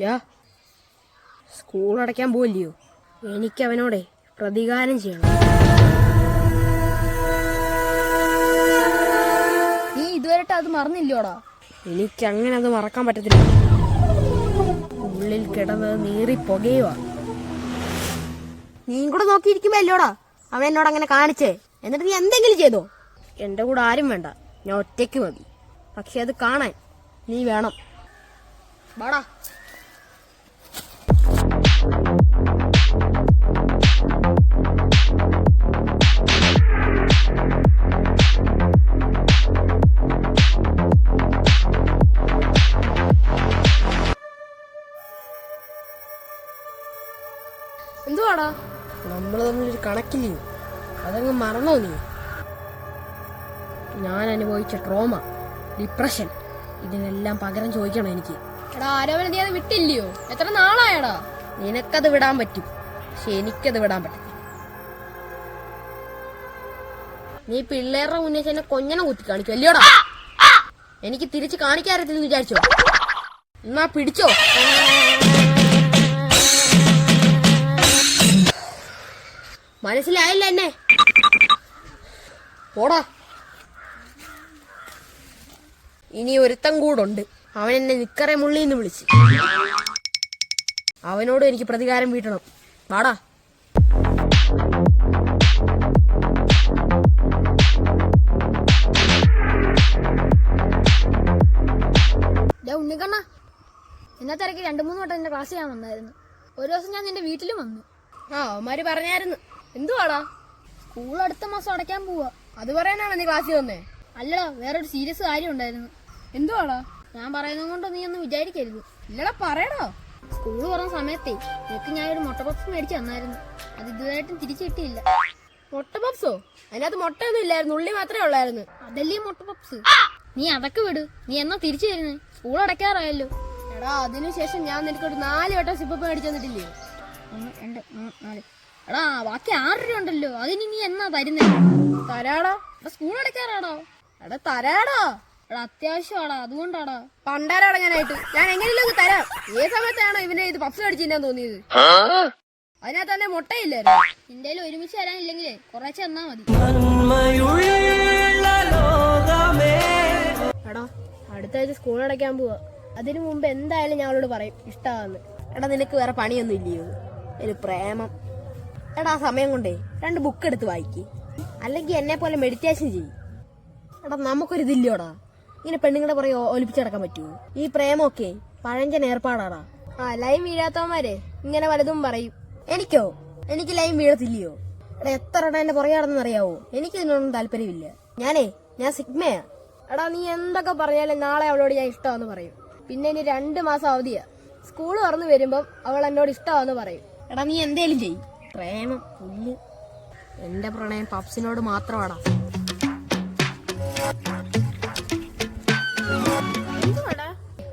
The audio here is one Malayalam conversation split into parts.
ഡാ സ്കൂൾ അടയ്ക്കാൻ പോവില്ലയോ? എനിക്ക് അവനോടെ പ്രതികാരം ചെയ്യണം. നീ ഇതുവരെട്ട് അത് മറന്നില്ലോടാ? എനിക്ക് അങ്ങനെ അത് മറക്കാൻ പറ്റത്തില്ല. ഉള്ളിൽ കിടന്ന് നീറി പുകയുവാ. നീ കൂടെ നോക്കിയിരിക്കുമ്പോ അല്ലോടാ? അവൻ എന്നോട് അങ്ങനെ കാണിച്ചേ. എന്നിട്ട് നീ എന്തെങ്കിലും ചെയ്തോ? എന്റെ കൂടെ ആരും വേണ്ട. ഞാൻ ഒറ്റയ്ക്ക് മതി. പക്ഷെ അത് കാണാൻ നീ വേണം. വാടാ. എന്തുവാടാ? നമ്മൾ തമ്മിലൊരു കണക്കില്ലേ? അതങ്ങ് മറന്നോ നീ? ഞാൻ അനുഭവിച്ച ട്രോമ ഡിപ്രഷൻ ഇതിനെല്ലാം പകരം ചോദിക്കണം എനിക്ക്. എടാ ആരോപണം നീ അത് വിട്ടില്ലയോ? എത്ര നാളായടാ? നിനക്കത് വിടാൻ പറ്റും. പക്ഷെ എനിക്കത് വിടാൻ പറ്റും നീ പിള്ളേരുടെ മുന്നേ ചെന്നെ കൊഞ്ഞനെ കുത്തി കാണിക്കും അല്ലയോടാ? എനിക്ക് തിരിച്ച് കാണിക്കാറില്ലെന്ന് വിചാരിച്ചോ? എന്നാ പിടിച്ചോ? മനസ്സിലായില്ല എന്നെ. പോടാ. ഇനി ഒരുത്തം കൂടുണ്ട്. അവൻ എന്നെ നിക്കറെ മുള്ളിന്ന് വിളിച്ച്. അവനോട് എനിക്ക് പ്രതികാരം വീട്ടണം. വാടാ. ഉണ്ണിക്കണ്ണ. എന്നെ തിരക്ക് രണ്ടു മൂന്ന് വട്ടം എന്റെ ക്ലാസ് ചെയ്യാൻ വന്നായിരുന്നു. ഒരു ദിവസം ഞാൻ നിന്റെ വീട്ടിലും വന്നു. ആ അവന്മാര് പറഞ്ഞായിരുന്നു. എന്തുവാടാ? സ്കൂൾ അടുത്ത മാസം അടയ്ക്കാൻ പോവാ. അത് പറയാനാണ് നീ ക്ലാസ്സിൽ വന്നേ? അല്ലടാ വേറൊരു സീരിയസ് കാര്യം ഉണ്ടായിരുന്നു. എന്തുവാടാ? ഞാൻ പറയുന്നത് കൊണ്ട് നീ ഒന്ന് വിചാരിക്കരുത്. ഇല്ലടാ പറയടോ. സ്കൂൾ പറഞ്ഞ സമയത്തെ നിനക്ക് ഞാൻ ഒരു മുട്ട പപ്സ് മേടിച്ച് തന്നായിരുന്നു. അത് ഇതുവരെയായിട്ടും തിരിച്ചു കിട്ടിയില്ല. മുട്ട പപ്സോ അതിനകത്ത് മുട്ടയൊന്നും ഇല്ലായിരുന്നു. ഉള്ളി മാത്രമേ ഉള്ളായിരുന്നു. അതല്ലേ മുട്ട പപ്സ് നീ അതൊക്കെ വിട്. നീ എന്നാ തിരിച്ചു തരുന്നേ? സ്കൂൾ അടയ്ക്കാറായല്ലോ. എടാ അതിനുശേഷം ഞാൻ നിനക്ക് ഒരു നാല് വട്ടം സിപ്പപ്പ് മേടിച്ചു തന്നിട്ടില്ലേ? ഒന്ന് രണ്ട് മൂന്ന് നാല്. എടാ ബാക്കി ആറ് രൂപ ഉണ്ടല്ലോ. അതിന് നീ എന്നാ തരുന്നേ തരാടാ. സ്കൂൾ അടയ്ക്കാറാടോ എടാ തരാടോ. എടാ അത്യാവശ്യമാടാ. അതുകൊണ്ടാടാ. പണ്ടാരടങ്ങാനായിട്ട്. ഞാൻ എങ്ങനെയല്ലോ തരാം. ഏത് സമയത്താണോ ഇവനെ ഇത് പപ്സ് മേടിച്ചിട്ടാൻ തോന്നിയത്? അതിനകത്ത് തന്നെ മുട്ടയില്ലായിരുന്നു. നിന്റെ ഒരുമിച്ച് തരാനില്ലെങ്കിലേ കുറച്ച് എന്നാ മതി. എടാ അടുത്ത ആഴ്ച സ്കൂൾ അടയ്ക്കാൻ പോവാ. അതിനു മുമ്പ് എന്തായാലും ഞാൻ അവളോട് പറയും. ഇഷ്ടമാന്ന് എടാ നിനക്ക് വേറെ പണിയൊന്നും ഇല്ലയോ? ഒരു പ്രേമം. എടാ സമയം കൊണ്ടേ രണ്ട് ബുക്ക് എടുത്ത് വായിക്ക്. അല്ലെങ്കിൽ എന്നെ പോലെ മെഡിറ്റേഷൻ ചെയ്യും. എടാ നമുക്കൊരു ഇതില്ലോടാ ഇങ്ങനെ പെണ്ണുങ്ങളെ പുറകെ ഒലിപ്പിച്ചടക്കാൻ പറ്റുമോ ഈ പ്രേമൊക്കെ പഴഞ്ചൻ ഏർപ്പാടാടാ. ആ ലൈൻ വീഴാത്തവന്മാരെ ഇങ്ങനെ വലതും പറയും. എനിക്കോ? എനിക്ക് ലൈൻ വീഴത്തില്ലയോ? എടാ എത്ര എടാ എന്റെ പുറകെ അറിയാവോ എനിക്ക് ഇതിനൊന്നും താല്പര്യമില്ല. ഞാനേ ഞാൻ സിഗ്മയാ. എടാ നീ എന്തൊക്കെ പറഞ്ഞാലും നാളെ അവളോട് ഞാൻ ഇഷ്ടമാന്ന് പറയും. പിന്നെ ഇനി രണ്ട് മാസം അവധിയാ. സ്കൂൾ തുറന്നു വരുമ്പം അവൾ എന്നോട് ഇഷ്ടമാന്ന് പറയും. എടാ നീ എന്തേലും ചെയ് പ്രേമം പുല്ല്. എന്റെ പ്രണയം പപ്സിനോട് മാത്രമാടാ.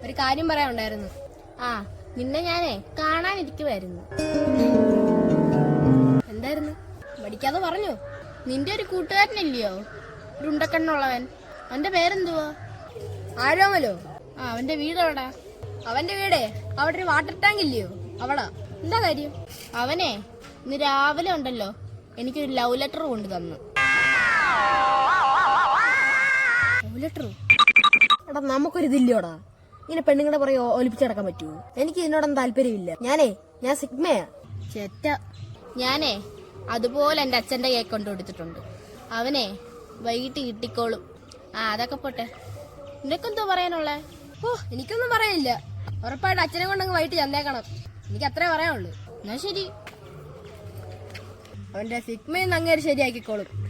ഒരു കാര്യം പറയാനുണ്ടായിരുന്നു. ആ നിന്നെ ഞാനേ കാണാനിരിക്കുമായിരുന്നു എന്തായിരുന്നു? പഠിക്കാതെ പറഞ്ഞു. നിന്റെ ഒരു കൂട്ടുകാരനില്ലയോ? ഒരു ഉണ്ടക്കണ്ണുള്ളവൻ. അവന്റെ പേരെന്തുവാ? ആരോമലോ? ആ അവന്റെ വീട് എവിടാ? അവന്റെ വീടേ? അവിടെ ഒരു വാട്ടർ ടാങ്ക് ഇല്ലയോ അവളാ. എന്താ കാര്യം? അവനെ ഇന്ന് രാവിലെ ഉണ്ടല്ലോ. എനിക്കൊരു ലവ് ലെറ്റർ കൊണ്ട് തന്നു. ലവ് ലെറ്ററോ എടാ നമുക്കൊരു ഇതില്ലോടാ ഇങ്ങനെ പെണ്ണുങ്ങളെ പുറകെ ഒ- ഒലിപ്പിച്ചടക്കാൻ പറ്റുമോ എനിക്ക് ഇതിനോടൊന്നും താല്പര്യമില്ല. ഞാനേ ഞാൻ സിഗ്മയാ. ചെറ്റ ഞാനേ അതുപോലെ എന്റെ അച്ഛന്റെ കേക്ക് കൊണ്ട് കൊടുത്തിട്ടുണ്ട്. അവനെ വൈകിട്ട് കിട്ടിക്കോളും. ആ അതൊക്കെ പോട്ടെ. നിനക്കെന്തോ പറയാനുള്ളേ? ഓ എനിക്കൊന്നും പറയാനില്ല. ഉറപ്പായിട്ട് അച്ഛനെ കൊണ്ടങ്ങ് വൈകിട്ട് ചെന്നേക്കണം. എനിക്ക് അത്രേ പറയാനുള്ളൂ. എന്നാ ശരി. അവന്റെ സിഗ്മയിൽ നിന്ന് അങ്ങേര് ശരിയാക്കിക്കോളും.